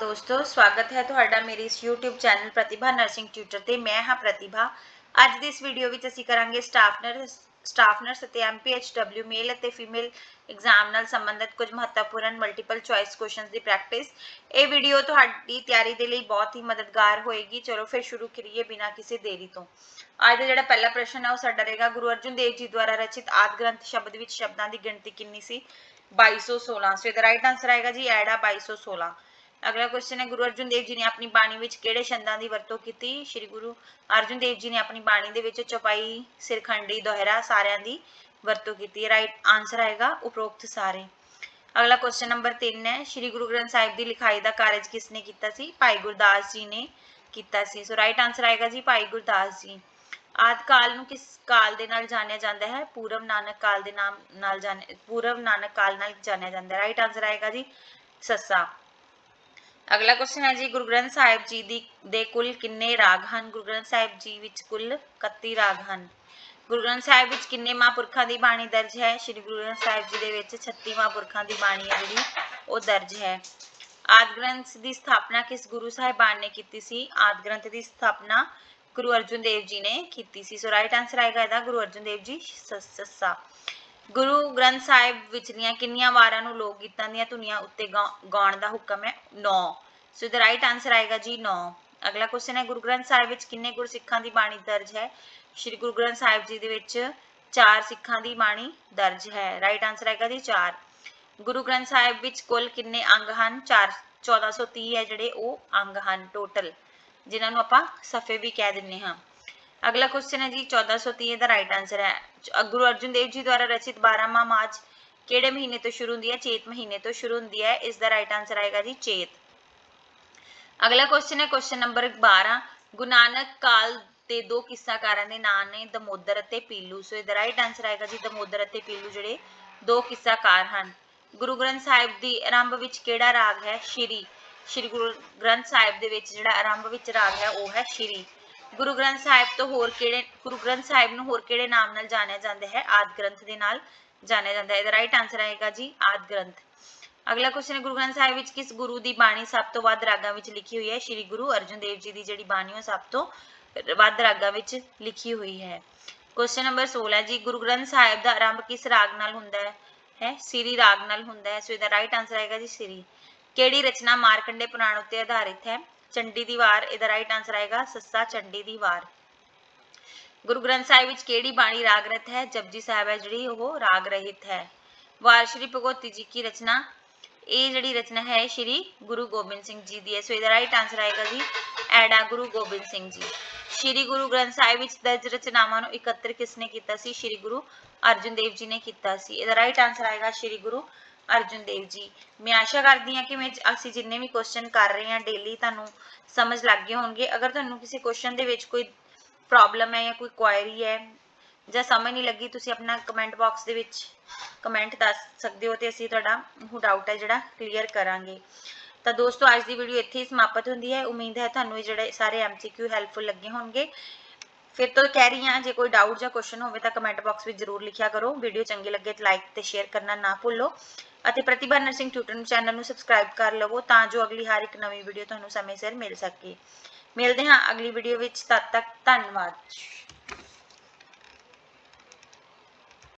ਦੋਸਤੋ, ਸਵਾਗਤ ਹੈ ਤੁਹਾਡਾ ਮੇਰੇ ਇਸ YouTube channel Pratibha nursing tutor ਤੇ। ਮੈਂ ਹਾਂ ਪ੍ਰਤਿਭਾ। ਅੱਜ ਦੀ ਇਸ ਵੀਡੀਓ ਵਿੱਚ ਅਸੀਂ ਕਰਾਂਗੇ ਸਟਾਫ ਨਰਸ ਸਟਾਫ ਨਰਸ ਅਤੇ MPHW ਮੇਲ ਅਤੇ ਫੀਮੇਲ ਐਗਜ਼ਾਮ ਨਾਲ ਸੰਬੰਧਿਤ ਕੁਝ ਮਹੱਤਵਪੂਰਨ ਮਲਟੀਪਲ ਚੁਆਇਸ ਕੁਐਸਚਨਸ ਦੀ ਪ੍ਰੈਕਟਿਸ ਇਹ ਵੀਡੀਓ ਤੁਹਾਡੀ ਤਿਆਰੀ ਦੇ ਲਈ ਬਹੁਤ ਹੀ ਮਦਦਗਾਰ ਹੋਏਗੀ। ਚਲੋ ਫਿਰ ਸ਼ੁਰੂ ਕਰੀਏ ਬਿਨਾਂ ਕਿਸੇ ਦੇਰੀ ਤੋਂ। ਅੱਜ ਦਾ ਜਿਹੜਾ ਪਹਿਲਾ ਪ੍ਰਸ਼ਨ ਹੈ ਉਹ ਸਾਡਾ ਰਹੇਗਾ, ਗੁਰੂ ਅਰਜਨ ਦੇਵ ਜੀ ਦੁਆਰਾ ਰਚਿਤ ਆਦਿ ਗ੍ਰੰਥ ਸ਼ਬਦ ਵਿੱਚ ਸ਼ਬਦਾਂ ਦੀ ਗਿਣਤੀ ਕਿੰਨੀ ਸੀ? 2216 ਸੋ ਇਹਦਾ ਰਾਈਟ ਆਨਸਰ ਆਏਗਾ ਜੀ ਐਡ ਆ 2216 ਅਗਲਾ ਕੁਐਸਚਨ ਹੈ, ਗੁਰੂ ਅਰਜਨ ਦੇਵ ਜੀ ਨੇ ਆਪਣੀ ਬਾਣੀ ਵਿੱਚ ਕਿਹੜੇ ਛੰਦਾਂ ਦੀ ਵਰਤੋਂ ਕੀਤੀ? ਸ਼੍ਰੀ ਗੁਰੂ ਅਰਜਨ ਦੇਵ ਜੀ ਨੇ ਆਪਣੀ ਬਾਣੀ ਦੇ ਵਿੱਚ ਚੌਪਾਈ, ਸਿਰਖੰਡੀ, ਦੋਹਰਾ ਸਾਰਿਆਂ ਦੀ ਵਰਤੋਂ ਕੀਤੀ ਹੈ। ਰਾਈਟ ਆਨਸਰ ਆਏਗਾ ਉਪਰੋਕਤ ਸਾਰੇ। ਅਗਲਾ ਕੁਐਸਚਨ ਨੰਬਰ 3 ਹੈ, ਸ਼੍ਰੀ ਗੁਰੂ ਗ੍ਰੰਥ ਸਾਹਿਬ ਦੀ ਲਿਖਾਈ ਦਾ ਕਾਰਜ ਕਿਸ ਨੇ ਕੀਤਾ ਸੀ? ਭਾਈ ਗੁਰਦਾਸ ਜੀ ਨੇ ਕੀਤਾ ਸੀ। ਸੋ ਰਾਈਟ ਆਨਸਰ ਆਏਗਾ ਜੀ ਭਾਈ ਗੁਰਦਾਸ ਜੀ। ਆਦਿ ਕਾਲ ਨੂੰ ਕਿਸ ਕਾਲ ਦੇ ਨਾਲ ਜਾਣਿਆ ਜਾਂਦਾ ਹੈ? ਪੂਰਵ ਨਾਨਕ ਕਾਲ ਦੇ ਨਾਮ ਨਾਲ ਜਾਣਿਆ, ਪੂਰਵ ਨਾਨਕ ਕਾਲ ਨਾਲ ਜਾਣਿਆ ਜਾਂਦਾ ਹੈ। ਰਾਈਟ ਆਨਸਰ ਆਏਗਾ ਜੀ ਸੱਸਾ। ਅਗਲਾ ਕੁਐਸਚਨ ਹੈ ਜੀ, ਗੁਰੂ ਗ੍ਰੰਥ ਸਾਹਿਬ ਜੀ ਦੀ, ਦੇ ਕੁੱਲ ਕਿੰਨੇ ਰਾਗ ਹਨ? ਗੁਰੂ ਗ੍ਰੰਥ ਸਾਹਿਬ ਜੀ ਵਿੱਚ ਕੁੱਲ 31 ਰਾਗ ਹਨ। ਗੁਰੂ ਗ੍ਰੰਥ ਸਾਹਿਬ ਵਿੱਚ ਕਿੰਨੇ ਮਹਾਂਪੁਰਖਾਂ ਦੀ ਬਾਣੀ ਦਰਜ ਹੈ? ਸ੍ਰੀ ਗੁਰੂ ਗ੍ਰੰਥ ਸਾਹਿਬ ਜੀ ਦੇ ਵਿੱਚ 36 ਮਹਾਂਪੁਰਖਾਂ ਦੀ ਬਾਣੀ ਹੈ ਜਿਹੜੀ, ਉਹ ਦਰਜ ਹੈ। ਆਦਿ ਗ੍ਰੰਥ ਦੀ ਸਥਾਪਨਾ ਕਿਸ ਗੁਰੂ ਸਾਹਿਬਾਨ ਨੇ ਕੀਤੀ ਸੀ? ਆਦਿ ਗ੍ਰੰਥ ਦੀ ਸਥਾਪਨਾ ਗੁਰੂ ਅਰਜਨ ਦੇਵ ਜੀ ਨੇ ਕੀਤੀ ਸੀ। ਸੋ ਰਾਈਟ ਆਨਸਰ ਆਏਗਾ ਇਹਦਾ, ਗੁਰੂ ਅਰਜਨ ਦੇਵ ਜੀ ਸ- ਸੱਸਾ। ਗੁਰੂ ਗ੍ਰੰਥ ਸਾਹਿਬ ਵਿਚਲੀਆਂ ਕਿੰਨੀਆਂ ਵਾਰਾਂ ਨੂੰ ਲੋਕ ਗੀਤਾਂ ਦੀਆਂ ਧੁਨੀਆਂ ਉੱਤੇ ਗਾ- ਗਾਉਣ ਦਾ ਹੁਕਮ ਹੈ? 9 ਸੋ ਇਹਦਾ ਰਾਈਟ ਆਨਸਰ ਆਏਗਾ ਜੀ 9 ਅਗਲਾ ਕੁਐਸਚਨ ਹੈ ਗੁਰੂ ਗ੍ਰੰਥ ਸਾਹਿਬ ਵਿੱਚ ਕਿੰਨੇ ਗੁਰਸਿੱਖਾਂ ਦੀ ਬਾਣੀ ਦਰਜ ਹੈ ਸ਼੍ਰੀ ਗੁਰੂ ਗ੍ਰੰਥ ਸਾਹਿਬ ਜੀ ਦੇ ਵਿੱਚ ਚਾਰ ਸਿੱਖਾਂ ਦੀ ਬਾਣੀ ਦਰਜ ਹੈ ਰਾਈਟ ਆਨਸਰ ਆਏਗਾ ਜੀ 4 ਗੁਰੂ ਗ੍ਰੰਥ ਸਾਹਿਬ ਵਿੱਚ ਕੁੱਲ ਕਿੰਨੇ ਅੰਗ ਹਨ 4 1430 ਹੈ ਜਿਹੜੇ ਉਹ ਅੰਗ ਹਨ ਟੋਟਲ ਜਿਨ੍ਹਾਂ ਨੂੰ ਆਪਾਂ ਸਫੇ ਵੀ ਕਹਿ ਦਿੰਨੇ ਹਾਂ ਅਗਲਾ ਕੁਐਸਚਨ ਹੈ ਜੀ 1430 ਦਾ ਰਾਈਟ ਆਨਸਰ ਹੈ ਗੁਰੂ ਅਰਜਨ ਦੇਵ ਜੀ ਦੁਆਰਾ ਰਚਿਤ 12ਵਾਂ ਮਾਜ ਕਿਹੜੇ ਮਹੀਨੇ ਤੋਂ ਸ਼ੁਰੂ ਹੁੰਦੀ ਹੈ ਚੇਤ ਮਹੀਨੇ ਤੋਂ ਸ਼ੁਰੂ ਹੁੰਦੀ ਹੈ ਇਸ ਦਾ ਰਾਈਟ ਆਨਸਰ ਆਏਗਾ ਜੀ ਚੇਤ ਅਗਲਾ ਕੁਐਸਚਨ ਹੈ ਕੁਐਸਚਨ ਨੰਬਰ 12 ਗੁਰੂ ਨਾਨਕ ਕਾਲ ਦੇ ਦੋ ਕਿੱਸਾਕਾਰਾਂ ਦੇ ਨਾਂ ਨੇ, ਦਮੋਦਰ ਅਤੇ ਪੀਲੂ। ਸੋ ਇਹਦਾ ਰਾਈਟ ਆਨਸਰ ਆਏਗਾ ਜੀ, ਦਮੋਦਰ ਅਤੇ ਪੀਲੂ, ਜਿਹੜੇ ਦੋ ਕਿੱਸਾਕਾਰ ਹਨ। ਗੁਰੂ ਗ੍ਰੰਥ ਸਾਹਿਬ ਦੀ ਆਰੰਭ ਵਿੱਚ ਕਿਹੜਾ ਰਾਗ ਹੈ? ਸ਼੍ਰੀ। ਸ਼੍ਰੀ ਗੁਰੂ ਗ੍ਰੰਥ ਸਾਹਿਬ ਦੇ ਵਿੱਚ ਜਿਹੜਾ ਆਰੰਭ ਵਿੱਚ ਰਾਗ ਹੈ, ਉਹ ਹੈ ਸ਼੍ਰੀ। ਗੁਰੂ ਗ੍ਰੰਥ ਸਾਹਿਬ ਤੋਂ ਹੋਰ ਕਿਹੜੇ, ਗੁਰੂ ਗ੍ਰੰਥ ਸਾਹਿਬ ਨੂੰ ਹੋਰ ਕਿਹੜੇ ਨਾਮ ਨਾਲ ਜਾਣਿਆ ਜਾਂਦਾ ਹੈ? ਆਦਿ ਗ੍ਰੰਥ ਦੇ ਨਾਲ ਜਾਣਿਆ ਜਾਂਦਾ ਹੈ। ਇਹਦਾ ਰਾਈਟ ਆਨਸਰ ਆਏਗਾ ਜੀ, ਆਦਿ ਗ੍ਰੰਥ। ਅਗਲਾ ਕੁਐਸਚਨ ਹੈ, ਗੁਰੂ ਗ੍ਰੰਥ ਸਾਹਿਬ ਵਿੱਚ ਕਿਸ ਗੁਰੂ ਦੀ ਬਾਣੀ ਸਭ ਤੋਂ ਵੱਧ ਰਾਗਾਂ ਵਿੱਚ ਲਿਖੀ ਹੋਈ ਹੈ? ਸ਼੍ਰੀ ਗੁਰੂ ਅਰਜਨ ਦੇਵ ਜੀ ਦੀ ਜਿਹੜੀ ਬਾਣੀ ਉਹ ਸਭ ਤੋਂ ਵੱਧ ਰਾਗਾਂ ਵਿੱਚ ਲਿਖੀ ਹੋਈ ਹੈ। ਕੁਐਸਚਨ ਨੰਬਰ 16 ਜੀ, ਗੁਰੂ ਗ੍ਰੰਥ ਸਾਹਿਬ ਦਾ ਆਰੰਭ ਕਿਸ ਰਾਗ ਨਾਲ ਹੁੰਦਾ ਹੈ? ਹੈ? ਸਿਰੀ ਰਾਗ ਨਾਲ ਹੁੰਦਾ ਹੈ। ਸੋ ਇਹਦਾ ਰਾਈਟ ਆਨਸਰ ਆਏਗਾ ਜੀ ਸਿਰੀ। ਕਿਹੜੀ ਰਚਨਾ ਮਾਰਕੰਡੇ ਪੁਰਾਣ ਉੱਤੇ ਆਧਾਰਿਤ ਹੈ? ਚੰਡੀ ਦੀ ਵਾਰ, ਇਹਦਾ ਰਾਈਟ ਆਨਸਰ ਆਏਗਾ, ਸੱਸਾ ਚੰਡੀ ਦੀ ਵਾਰ। ਗੁਰੂ ਗ੍ਰੰਥ ਸਾਹਿਬ ਵਿੱਚ ਕਿਹੜੀ ਬਾਣੀ ਰਾਗ ਰਤ ਹੈ? ਜਪਜੀ ਸਾਹਿਬ ਹੈ ਜਿਹੜੀ, ਉਹ ਰਾਗ ਰਹਿਤ ਹੈ। ਵਾਰ ਸ਼੍ਰੀ ਭਗਵਤੀ ਜੀ ਕੀ ਰਚਨਾ ਇਹ ਜਿਹੜੀ ਰਚਨਾ ਹੈ ਸ਼੍ਰੀ ਗੁਰੂ ਗੋਬਿੰਦ ਸਿੰਘ ਜੀ ਦੀ ਹੈ। ਸੋ ਇਹਦਾ ਰਾਈਟ ਆਨਸਰ ਆਏਗਾ ਜੀ, ਐਡਾ ਗੁਰੂ ਗੋਬਿੰਦ ਸਿੰਘ ਜੀ। ਸ਼੍ਰੀ ਗੁਰੂ ਗ੍ਰੰਥ ਸਾਹਿਬ ਵਿੱਚ ਦਰਜ ਰਚਨਾਵਾਂ ਨੂੰ ਇਕੱਤਰ ਕਿਸਨੇ ਕੀਤਾ ਸੀ? ਸ਼੍ਰੀ ਗੁਰੂ ਅਰਜਨ ਦੇਵ ਜੀ ਨੇ ਕੀਤਾ ਸੀ। ਇਹਦਾ ਰਾਈਟ ਆਨਸਰ ਆਏਗਾ ਸ਼੍ਰੀ ਗੁਰੂ ਅਰਜਨ ਦੇਵ ਜੀ। ਮੈਂ ਆਸ਼ਾ ਕਰਦੀ ਹਾਂ ਕਿ ਮੈਂ ਅਸੀਂ ਜਿੰਨੇ ਵੀ ਕੁਐਸਚਨ ਕਰ ਰਹੇ ਹਾਂ ਡੇਲੀ ਤੁਹਾਨੂੰ ਸਮਝ ਲੱਗ ਗਏ ਹੋਣਗੇ। ਅਗਰ ਤੁਹਾਨੂੰ ਕਿਸੇ ਕੁਐਸਚਨ ਦੇ ਵਿੱਚ ਕੋਈ ਪ੍ਰੋਬਲਮ ਹੈ ਜਾਂ ਕੋਈ ਕੁਐਰੀ ਹੈ ਜਾਂ ਸਮਝ ਨਹੀਂ ਲੱਗੀ, ਤੁਸੀਂ ਆਪਣਾ ਕਮੈਂਟ ਬਾਕਸ ਦੇ ਵਿੱਚ ਕਮੈਂਟ ਦੱਸ ਸਕਦੇ ਹੋ ਤੇ ਅਸੀਂ ਤੁਹਾਡਾ ਉਹ ਡਾਊਟ ਹੈ ਜਿਹੜਾ ਕਲੀਅਰ ਕਰਾਂਗੇ। ਤਾਂ ਦੋਸਤੋ, ਅੱਜ ਦੀ ਵੀਡੀਓ ਇੱਥੇ ਹੀ ਸਮਾਪਤ ਹੁੰਦੀ ਹੈ। ਉਮੀਦ ਹੈ ਤੁਹਾਨੂੰ ਇਹ ਜਿਹੜੇ ਸਾਰੇ ਐਮਸੀਕਿਊ ਹੈਲਪਫੁਲ ਲੱਗੇ ਹੋਣਗੇ। ਫਿਰ ਤੋਂ ਕਹਿ ਰਹੀ ਹਾਂ, ਜੇ ਕੋਈ ਡਾਊਟ ਜਾਂ ਕੁਐਸਚਨ ਹੋਵੇ ਤਾਂ ਕਮੈਂਟ ਬਾਕਸ ਵਿੱਚ ਜ਼ਰੂਰ ਲਿਖਿਆ ਕਰੋ। ਵੀਡੀਓ ਚੰਗੀ ਲੱਗੇ ਤਾਂ ਲਾਈਕ ਤੇ ਸ਼ੇਅਰ ਕਰਨਾ ਨਾ ਭੁੱਲੋ। ਅਤੇ ਪ੍ਰਤਿਭਾ ਨਰਸਿੰਗ ਟਿਊਟਰ ਚੈਨਲ ਨੂੰ ਸਬਸਕ੍ਰਾਈਬ ਕਰ ਲਵੋ ਤਾਂ ਜੋ ਅਗਲੀ ਹਰ ਇੱਕ ਨਵੀਂ ਵੀਡੀਓ ਤੁਹਾਨੂੰ ਸਮੇਂ ਸਿਰ ਮਿਲ ਸਕੇ। ਮਿਲਦੇ ਹਾਂ ਅਗਲੀ ਵੀਡੀਓ ਵਿੱਚ। ਤਦ ਤੱਕ ਧੰਨਵਾਦ।